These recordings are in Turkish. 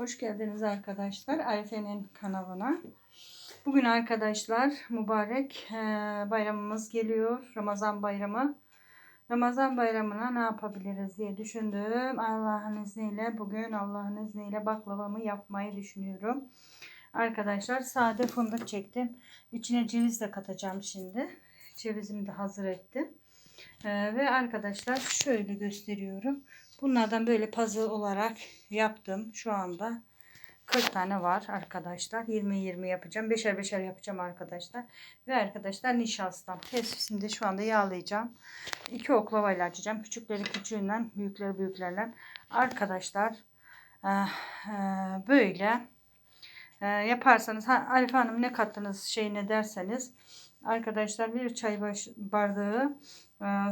Hoş geldiniz arkadaşlar Arife'nin kanalına. Bugün arkadaşlar mübarek e, bayramımız geliyor. Ramazan bayramı. Ramazan bayramına ne yapabiliriz diye düşündüm. Allah'ın izniyle bugün Allah'ın izniyle baklavamı yapmayı düşünüyorum. Arkadaşlar sade fındık çektim. İçine ceviz de katacağım şimdi. Cevizimi de hazır ettim. E, ve arkadaşlar şöyle gösteriyorum. Bunlardan böyle puzzle olarak yaptım şu anda. 40 tane var arkadaşlar. 20-20 yapacağım. Beşer beşer yapacağım arkadaşlar. Ve arkadaşlar nişastam. Tespitimi de şu anda yağlayacağım. İki oklavayla açacağım. Küçükleri küçüğünden, büyükleri büyüklerle. Arkadaşlar böyle yaparsanız Arif Hanım ne kattınız şey ne derseniz arkadaşlar bir çay baş, bardağı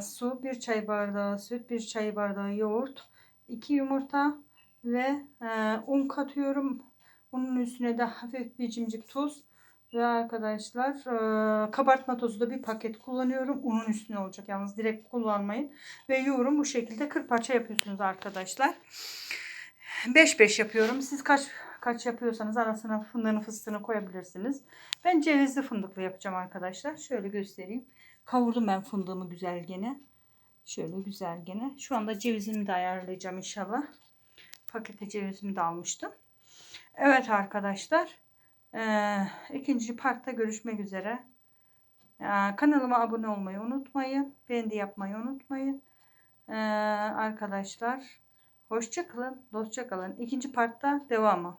su, bir çay bardağı süt, bir çay bardağı yoğurt, iki yumurta ve un katıyorum. Bunun üstüne de hafif bir cimcik tuz ve arkadaşlar kabartma tozu da bir paket kullanıyorum. Unun üstüne olacak yalnız direkt kullanmayın. Ve yoğurum bu şekilde 40 parça yapıyorsunuz arkadaşlar. 5-5 yapıyorum. Siz kaç kaç yapıyorsanız arasına fındığını fıstığını koyabilirsiniz. Ben cevizli fındıklı yapacağım arkadaşlar. Şöyle göstereyim. Kavurdum ben fındığımı güzel gene. Şöyle güzel gene. Şu anda cevizimi de ayarlayacağım inşallah. Pakete cevizimi de almıştım. Evet arkadaşlar. Ee, ikinci partta görüşmek üzere. Ee, kanalıma abone olmayı unutmayın. Beğeni yapmayı unutmayın. Ee, arkadaşlar. Dostça kalın. İkinci partta devamı.